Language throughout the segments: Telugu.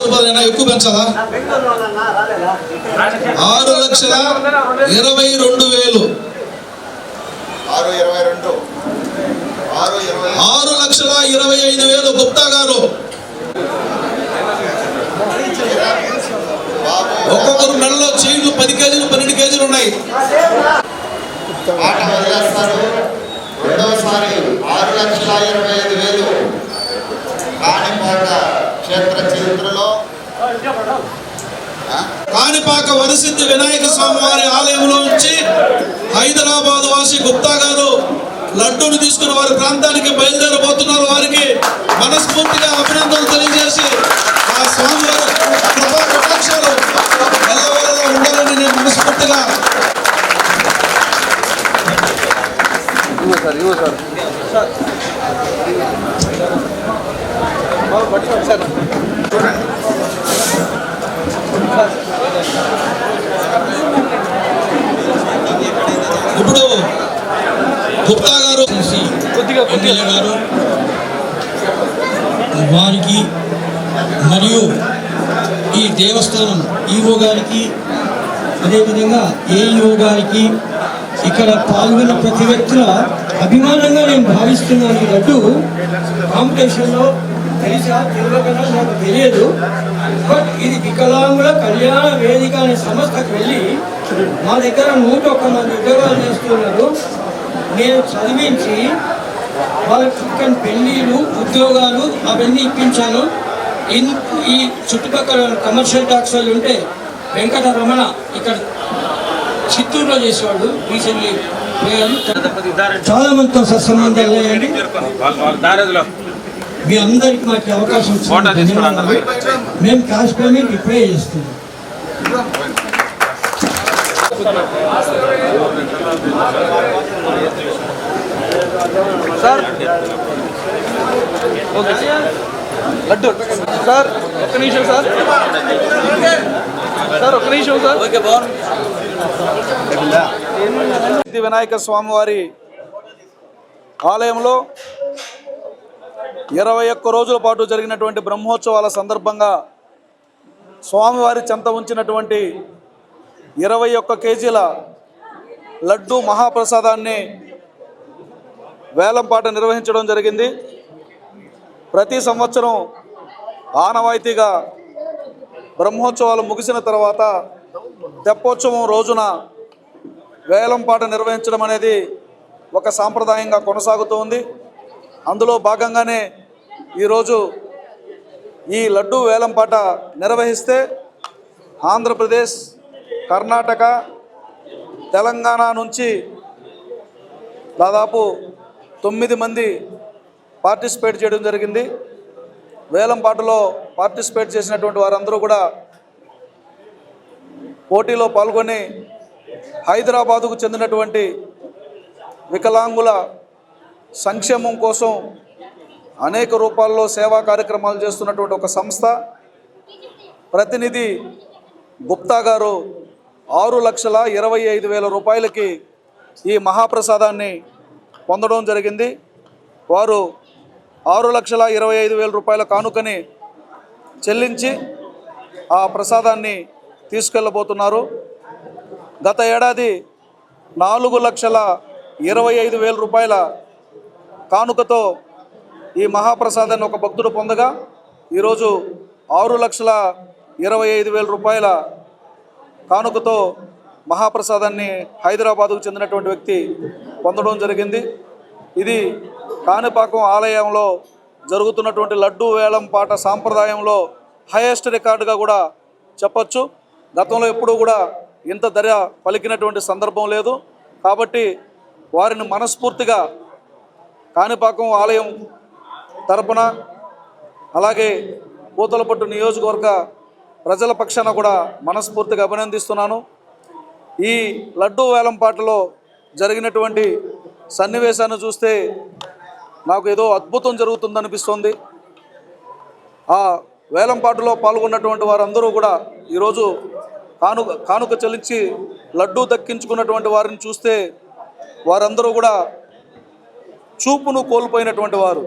రూపాయలైనా ఎక్కువ పెంచాలా ఆరు లక్షల ఇరవై రెండు వేలు. ఆరు లక్షల ఇరవై ఐదు వేలు గుప్తా గారు. ఒక్కొక్కరు మెడలో చైన్లు పది కేజీలు పన్నెండు కేజీలు ఉన్నాయి ఆట వదిలేస్తారు రెండవసారి ఆరు లక్షల ఇరవై ఐదు వేలు కాణిపాక క్షేత్ర చరిత్రలో ఆ? కాణిపాక వరసిద్ధి వినాయక స్వామి వారి ఆలయంలో ఉంచి హైదరాబాద్ వాసి గుప్తా గారు లడ్డూని తీసుకుని వారి ప్రాంతానికి బయలుదేరబోతున్నారు. వారికి మనస్ఫూర్తిగా అభినందనలు తెలియజేసి ఆ స్వామివారి కృపా కటాక్షాలు ఎల్లవేళలా ఉండాలని నేను మనస్ఫూర్తిగా సార్ ఇవ్వు సార్ బాబు పట్టుకోండి సార్ ఇప్పుడు గుప్తా గారు కొద్దిగా కొద్దిగా ఎమ్మెల్యే గారు వారికి మరియు ఈ దేవస్థానం ఈఓ గారికి అదేవిధంగా ఏఈఓ గారికి ఇక్కడ పాల్గొన్న ప్రతి వ్యక్తుల అభిమానంగా నేను భావిస్తున్నాను లడ్డు. కాంపిటీషన్లో తెలిసా తెలియకనా నాకు తెలియదు. బట్ ఇది వికలాంగుల కళ్యాణ వేదిక అనే సంస్థకు వెళ్ళి మా దగ్గర నూట ఒక్క మంది ఉద్యోగాలు చేస్తున్నారు. నేను చదివించి వాళ్ళకి చక్కని పెళ్ళిళ్ళు ఉద్యోగాలు అవన్నీ ఇప్పించాను. ఈ చుట్టుపక్కల కమర్షియల్ ట్యాక్స్ వాళ్ళు ఉంటే వెంకట రమణ ఇక్కడ చిత్తూరులో చేసేవాడు రీసెంట్లీ చాలా మందితో సత్సంబంధాలు లేయండి మీ అందరికి మాకు అవకాశం. మేము క్యాష్ పేమెంట్ ఇప్పుడే చేస్తున్నాం. సార్. ఓకే. లడ్డు. సార్ ఒక్క నిమిషం సార్. సార్ ఒక్క నిమిషం సార్. ఓకే బాగుంది వినాయక స్వామివారి ఆలయంలో ఇరవై ఒక్క రోజుల పాటు జరిగినటువంటి బ్రహ్మోత్సవాల సందర్భంగా స్వామివారి చెంత ఉంచినటువంటి ఇరవై ఒక్క కేజీల లడ్డు మహాప్రసాదాన్ని వేలంపాట నిర్వహించడం జరిగింది. ప్రతి సంవత్సరం ఆనవాయితీగా బ్రహ్మోత్సవాలు ముగిసిన తర్వాత తెప్పోత్సవం రోజున వేలంపాట నిర్వహించడం అనేది ఒక సాంప్రదాయంగా కొనసాగుతూ ఉంది అందులో భాగంగానే ఈరోజు ఈ లడ్డు వేలంపాట నిర్వహిస్తే ఆంధ్రప్రదేశ్ కర్ణాటక తెలంగాణ నుంచి దాదాపు తొమ్మిది మంది పార్టిసిపేట్ చేయడం జరిగింది. వేలంపాటలో పార్టిసిపేట్ చేసినటువంటి వారందరూ కూడా పోటీలో పాల్గొని హైదరాబాదుకు చెందినటువంటి వికలాంగుల సంక్షేమం కోసం అనేక రూపాల్లో సేవా కార్యక్రమాలు చేస్తున్నటువంటి ఒక సంస్థ. ప్రతినిధి గుప్తా గారు ఆరు లక్షల ఇరవై ఐదు వేల రూపాయలకి ఈ మహాప్రసాదాన్ని పొందడం జరిగింది. వారు ఆరు లక్షల ఇరవై ఐదు వేల రూపాయల కానుకని చెల్లించి ఆ ప్రసాదాన్ని తీసుకెళ్ళబోతున్నారు. గత ఏడాది నాలుగు లక్షల ఇరవై ఐదు వేల రూపాయల కానుకతో ఈ మహాప్రసాదాన్ని ఒక భక్తుడు పొందగా ఈరోజు ఆరు లక్షల ఇరవై ఐదు వేల రూపాయల కానుకతో మహాప్రసాదాన్ని హైదరాబాదుకు చెందినటువంటి వ్యక్తి పొందడం జరిగింది. ఇది కాణిపాకం ఆలయంలో జరుగుతున్నటువంటి లడ్డు వేలం పాట సాంప్రదాయంలో హైయెస్ట్ రికార్డుగా కూడా చెప్పచ్చు. గతంలో ఎప్పుడూ కూడా ఇంత ధర పలికినటువంటి సందర్భం లేదు. కాబట్టి వారిని మనస్ఫూర్తిగా కాణిపాకం ఆలయం తరపున అలాగే పూతలపట్టు నియోజకవర్గ ప్రజల పక్షాన కూడా మనస్ఫూర్తిగా అభినందిస్తున్నాను. ఈ లడ్డూ వేలంపాటలో జరిగినటువంటి సన్నివేశాన్ని చూస్తే నాకు ఏదో అద్భుతం జరుగుతుందనిపిస్తోంది. ఆ వేలంపాటలో పాల్గొన్నటువంటి వారందరూ కూడా ఈరోజు కానుక కానుక చెల్లించి లడ్డూ దక్కించుకున్నటువంటి వారిని చూస్తే వారందరూ కూడా చూపును కోల్పోయినటువంటి వారు.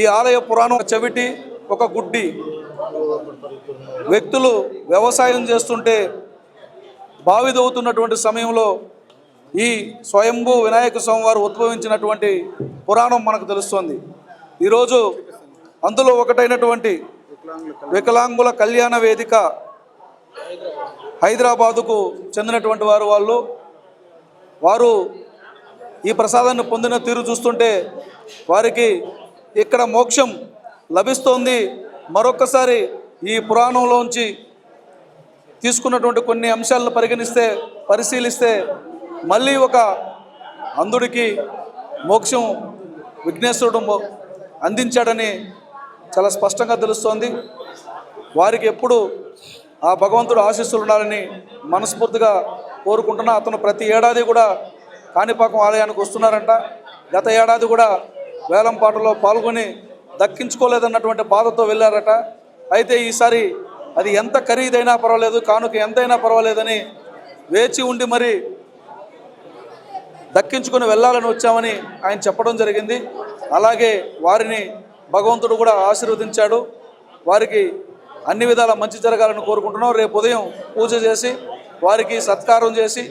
ఈ ఆలయ పురాణం చెవిటి ఒక గుడ్డి. వ్యక్తులు వ్యవసాయం చేస్తుంటే బావి దవ్వుతున్నటువంటి సమయంలో ఈ స్వయంభూ వినాయక స్వామి వారు ఉద్భవించినటువంటి పురాణం మనకు తెలుస్తుంది. ఈరోజు అందులో ఒకటైనటువంటి వికలాంగుల కళ్యాణ వేదిక హైదరాబాదుకు చెందినటువంటి వారు వాళ్ళు. వారు ఈ ప్రసాదాన్ని పొందిన తీరు చూస్తుంటే వారికి ఇక్కడ మోక్షం లభిస్తోంది. మరొక్కసారి ఈ పురాణంలోంచి తీసుకున్నటువంటి కొన్ని అంశాలను పరిగణిస్తే పరిశీలిస్తే మళ్ళీ ఒక అంధుడికి మోక్షం విఘ్నేశ్వరుడు అందించాడని చాలా స్పష్టంగా తెలుస్తోంది. వారికి ఎప్పుడు ఆ భగవంతుడు ఆశీస్సులు ఉండాలని మనస్ఫూర్తిగా కోరుకుంటున్నా. అతను ప్రతి ఏడాది కూడా కాణిపాకం ఆలయానికి వస్తున్నారంట. గత ఏడాది కూడా వేలంపాటలో పాల్గొని దక్కించుకోలేదన్నటువంటి బాధతో వెళ్ళారట. అయితే ఈసారి అది ఎంత ఖరీదైనా పర్వాలేదు కానుక ఎంతైనా పర్వాలేదని వేచి ఉండి మరి దక్కించుకొని వెళ్ళాలని వచ్చామని ఆయన చెప్పడం జరిగింది. అలాగే వారిని భగవంతుడు కూడా ఆశీర్వదించాడు. వారికి అన్ని విధాల మంచి జరగాలని కోరుకుంటున్నాం. రేపు ఉదయం పూజ చేసి వారికి సత్కారం చేసి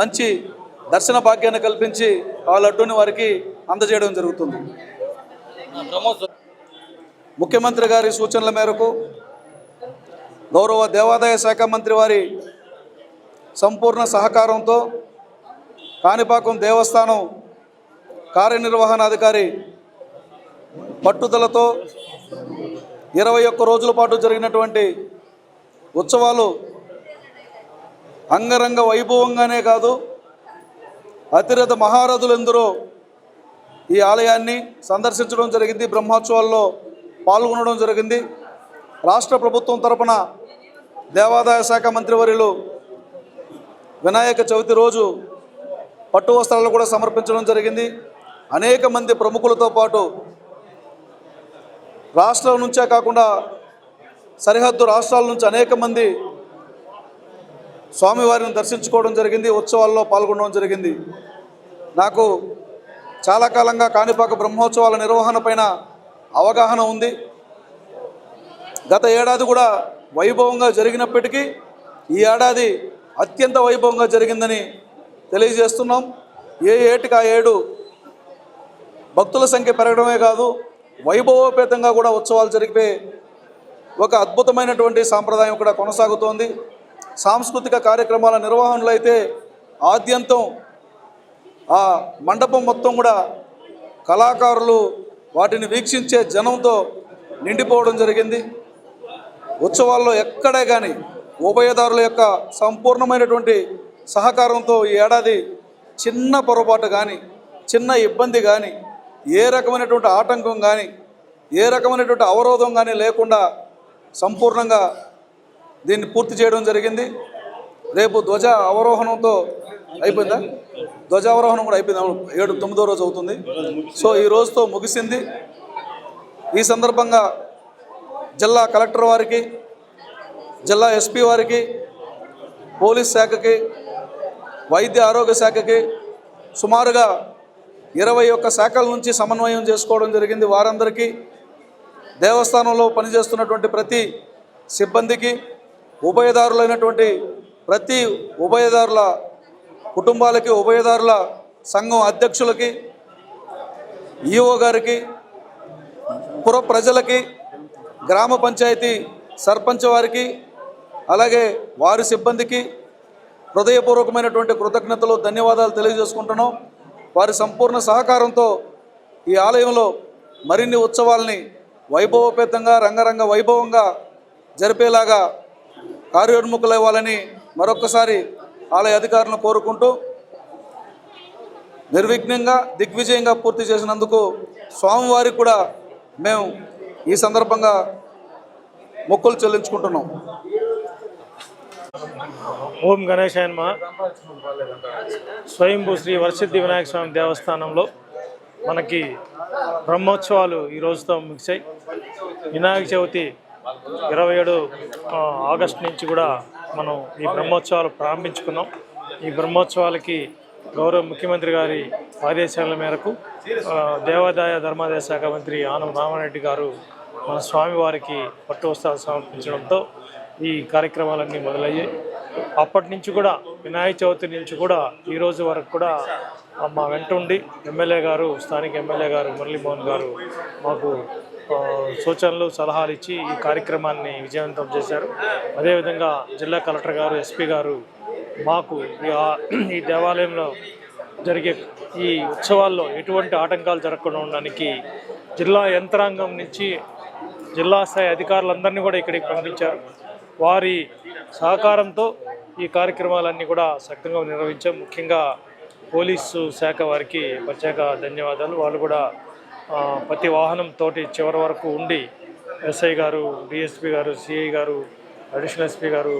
మంచి దర్శన భాగ్యాన్ని కల్పించి ఆ లడ్డూని వారికి అందజేయడం జరుగుతుంది. ముఖ్యమంత్రి గారి సూచనల మేరకు గౌరవ దేవాదాయ శాఖ మంత్రి వారి సంపూర్ణ సహకారంతో కాణిపాకం దేవస్థానం కార్యనిర్వహణాధికారి పట్టుదలతో ఇరవై ఒక్క రోజుల పాటు జరిగినటువంటి ఉత్సవాలు అంగరంగ వైభవంగానే కాదు అతిరథ మహారథులెందరో ఈ ఆలయాన్ని సందర్శించడం జరిగింది. బ్రహ్మోత్సవాల్లో పాల్గొనడం జరిగింది. రాష్ట్ర ప్రభుత్వం తరపున దేవాదాయ శాఖ మంత్రివర్యులు వినాయక చవితి రోజు పట్టు వస్త్రాలు కూడా సమర్పించడం జరిగింది. అనేక మంది ప్రముఖులతో పాటు రాష్ట్రం నుంచే కాకుండా సరిహద్దు రాష్ట్రాల నుంచి అనేక మంది స్వామివారిని దర్శించుకోవడం జరిగింది. ఉత్సవాల్లో పాల్గొనడం జరిగింది. నాకు చాలా కాలంగా కాణిపాక బ్రహ్మోత్సవాల నిర్వహణ పైన అవగాహన ఉంది. గత ఏడాది కూడా వైభవంగా జరిగినప్పటికీ ఈ ఏడాది అత్యంత వైభవంగా జరిగిందని తెలియజేస్తున్నాం. ఏ ఏటికి ఆ ఏడు భక్తుల సంఖ్య పెరగడమే కాదు వైభవోపేతంగా కూడా ఉత్సవాలు జరిపే ఒక అద్భుతమైనటువంటి సాంప్రదాయం ఇక్కడ కొనసాగుతోంది. సాంస్కృతిక కార్యక్రమాల నిర్వహణలో అయితే ఆద్యంతం ఆ మండపం మొత్తం కూడా కళాకారులు వాటిని వీక్షించే జనంతో నిండిపోవడం జరిగింది. ఉత్సవాల్లో ఎక్కడే కానీ ఉభయదారుల యొక్క సంపూర్ణమైనటువంటి సహకారంతో ఈ ఏడాది చిన్న పొరపాటు కానీ చిన్న ఇబ్బంది కానీ ఏ రకమైనటువంటి ఆటంకం కానీ ఏ రకమైనటువంటి అవరోధం కానీ లేకుండా సంపూర్ణంగా దీన్ని పూర్తి చేయడం జరిగింది. రేపు ధ్వజ అవరోహణంతో అయిపోయిందా? ధ్వజావరోహణం కూడా అయిపోయింది. ఏడు తొమ్మిదో రోజు అవుతుంది. సో ఈ రోజుతో ముగిసింది. ఈ సందర్భంగా జిల్లా కలెక్టర్ వారికి జిల్లా ఎస్పీ వారికి పోలీస్ శాఖకి వైద్య ఆరోగ్య శాఖకి సుమారుగా ఇరవై ఒక్క శాఖల నుంచి సమన్వయం చేసుకోవడం జరిగింది. వారందరికీ దేవస్థానంలో పనిచేస్తున్నటువంటి ప్రతి సిబ్బందికి ఉభయదారులైనటువంటి ప్రతి ఉభయదారుల కుటుంబాలకి ఉభయదారుల సంఘం అధ్యక్షులకి ఈఓ గారికి పుర ప్రజలకి గ్రామ పంచాయతీ సర్పంచ్ వారికి అలాగే వారి సిబ్బందికి హృదయపూర్వకమైనటువంటి కృతజ్ఞతలు ధన్యవాదాలు తెలియజేసుకుంటున్నాం. వారి సంపూర్ణ సహకారంతో ఈ ఆలయంలో మరిన్ని ఉత్సవాల్ని వైభవోపేతంగా రంగరంగ వైభవంగా జరిపేలాగా కార్యోన్ముఖులవ్వాలని మరొకసారి ఆలయ అధికారులను కోరుకుంటూ నిర్విఘ్నంగా దిగ్విజయంగా పూర్తి చేసినందుకు స్వామివారికి కూడా మేము ఈ సందర్భంగా మొక్కులు చెల్లించుకుంటున్నాం. ఓం గణేశాయన్మ స్వయంభూ శ్రీ వరసిద్ధి వినాయక స్వామి దేవస్థానంలో మనకి బ్రహ్మోత్సవాలు ఈ రోజుతో ముగిశాయి. వినాయక చవితి ఇరవై ఏడు ఆగస్టు నుంచి కూడా మనం ఈ బ్రహ్మోత్సవాలు ప్రారంభించుకున్నాం. ఈ బ్రహ్మోత్సవాలకి గౌరవ ముఖ్యమంత్రి గారి ఆదేశాల మేరకు దేవాదాయ ధర్మాదాయ శాఖ మంత్రి ఆనం రామారెడ్డి గారు మన స్వామివారికి పట్టు వస్త్రాలు సమర్పించడంతో ఈ కార్యక్రమాలన్నీ మొదలయ్యాయి. అప్పటి నుంచి కూడా వినాయక చవితి నుంచి కూడా ఈరోజు వరకు కూడా మా వెంట ఉండి ఎమ్మెల్యే గారు స్థానిక ఎమ్మెల్యే గారు మురళీమోహన్ గారు మాకు సూచనలు సలహాలు ఇచ్చి ఈ కార్యక్రమాన్ని విజయవంతం చేశారు. అదేవిధంగా జిల్లా కలెక్టర్ గారు ఎస్పీ గారు మాకు ఈ ఈ దేవాలయంలో జరిగే ఈ ఉత్సవాల్లో ఎటువంటి ఆటంకాలు జరగకుండా ఉండడానికి జిల్లా యంత్రాంగం నుంచి జిల్లా స్థాయి అధికారులందరినీ కూడా ఇక్కడికి పంపించారు. వారి సహకారంతో ఈ కార్యక్రమాలన్నీ కూడా సక్రమంగా నిర్వహించాం. ముఖ్యంగా పోలీసు శాఖ వారికి ప్రత్యేక ధన్యవాదాలు. వాళ్ళు కూడా ప్రతి వాహనం తోటి చివరి వరకు ఉండి ఎస్ఐ గారు డిఎస్పీ గారు సిఐ గారు అడిషనల్ ఎస్పీ గారు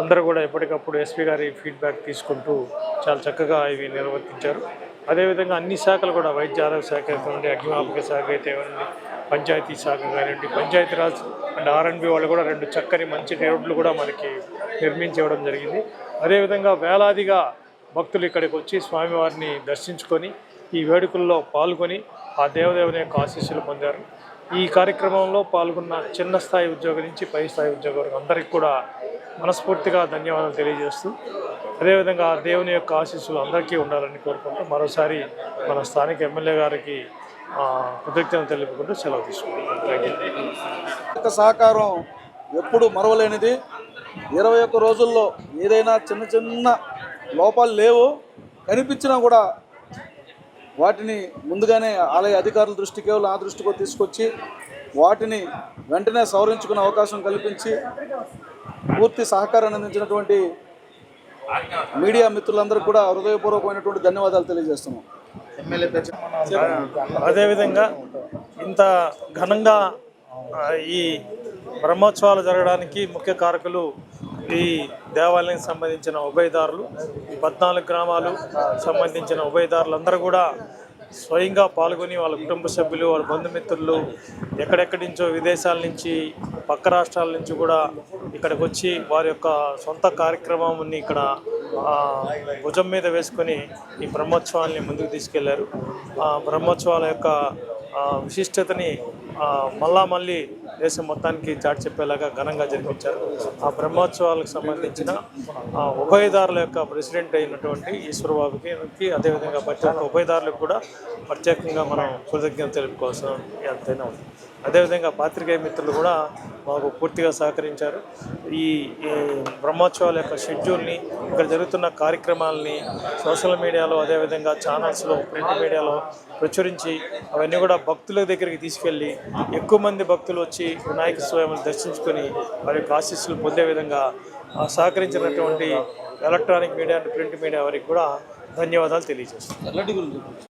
అందరూ కూడా ఎప్పటికప్పుడు ఎస్పీ గారి ఫీడ్బ్యాక్ తీసుకుంటూ చాలా చక్కగా ఇవి నిర్వర్తించారు. అదేవిధంగా అన్ని శాఖలు కూడా వైద్య ఆరోగ్య శాఖ అయితేనండి అగ్నిమాపక శాఖ అయితే ఏమండి పంచాయతీ శాఖ కానివ్వండి పంచాయతీరాజ్ అండ్ ఆర్ఎండ్బి వాళ్ళు కూడా రెండు చక్కని మంచి రోడ్లు కూడా మనకి నిర్మించి ఇవ్వడం జరిగింది. అదేవిధంగా వేలాదిగా భక్తులు ఇక్కడికి వచ్చి స్వామివారిని దర్శించుకొని ఈ వేడుకల్లో పాల్గొని ఆ దేవదేవుని యొక్క ఆశీస్సులు పొందారు. ఈ కార్యక్రమంలో పాల్గొన్న చిన్న స్థాయి ఉద్యోగం నుంచి పై స్థాయి ఉద్యోగం వరకు అందరికీ కూడా మనస్ఫూర్తిగా ధన్యవాదాలు తెలియజేస్తూ అదేవిధంగా ఆ దేవుని యొక్క ఆశీస్సులు అందరికీ ఉండాలని కోరుకుంటూ మరోసారి మన స్థానిక ఎమ్మెల్యే గారికి ఆ, కృతజ్ఞతలు తెలుపుకుంటూ సెలవు తీసుకుంటాం సహకారం ఎప్పుడు మరవలేనిది. ఇరవై ఒక్క రోజుల్లో ఏదైనా చిన్న చిన్న లోపాలు లేవు. కనిపించినా కూడా వాటిని ముందుగానే ఆలయ అధికారుల దృష్టికో నా దృష్టికో తీసుకొచ్చి వాటిని వెంటనే సవరించుకునే అవకాశం కల్పించి పూర్తి సహకారాన్ని అందించినటువంటి మీడియా మిత్రులందరూ కూడా హృదయపూర్వకమైనటువంటి ధన్యవాదాలు తెలియజేస్తున్నాం. అదేవిధంగా ఇంత ఘనంగా ఆ, ఈ బ్రహ్మోత్సవాలు జరగడానికి ముఖ్య కారకులు ఈ దేవాలయానికి సంబంధించిన ఉభయదారులు ఈ పద్నాలుగు గ్రామాలు సంబంధించిన ఉభయదారులు అందరూ కూడా స్వయంగా పాల్గొని వాళ్ళ కుటుంబ సభ్యులు వాళ్ళ బంధుమిత్రులు ఎక్కడెక్కడి నుంచో విదేశాల నుంచి పక్క రాష్ట్రాల నుంచి కూడా ఇక్కడికి వచ్చి వారి యొక్క సొంత కార్యక్రమాన్ని ఇక్కడ భుజం మీద వేసుకొని ఈ బ్రహ్మోత్సవాల్ని ముందుకు తీసుకెళ్ళారు. ఆ బ్రహ్మోత్సవాల యొక్క విశిష్టతని మళ్ళా మళ్ళీ దేశం మొత్తానికి చాటి చెప్పేలాగా ఘనంగా జరిపించారు. ఆ బ్రహ్మోత్సవాలకు సంబంధించిన ఆ, ఉభయదారుల యొక్క ప్రెసిడెంట్ అయినటువంటి ఈశ్వరబాబుకి అదేవిధంగా ప్రతి ఒక్క ఉభయదారులకు కూడా ప్రత్యేకంగా మనం కృతజ్ఞత తెలుపుకోవాల్సిన ఎంతైనా ఉంది. అదేవిధంగా పాత్రికేయ మిత్రులు కూడా మాకు పూర్తిగా సహకరించారు. ఈ బ్రహ్మోత్సవాల యొక్క షెడ్యూల్ని ఇక్కడ జరుగుతున్న కార్యక్రమాలని సోషల్ మీడియాలో అదేవిధంగా ఛానల్స్లో ప్రింట్ మీడియాలో ప్రచురించి అవన్నీ కూడా భక్తుల దగ్గరికి తీసుకెళ్ళి ఎక్కువ మంది భక్తులు వచ్చి వినాయక స్వామిని దర్శించుకొని వారి యొక్క ఆశీస్సులు పొందే విధంగా సహకరించినటువంటి electronic media and print media వారికి కూడా ధన్యవాదాలు తెలియజేస్తున్నాను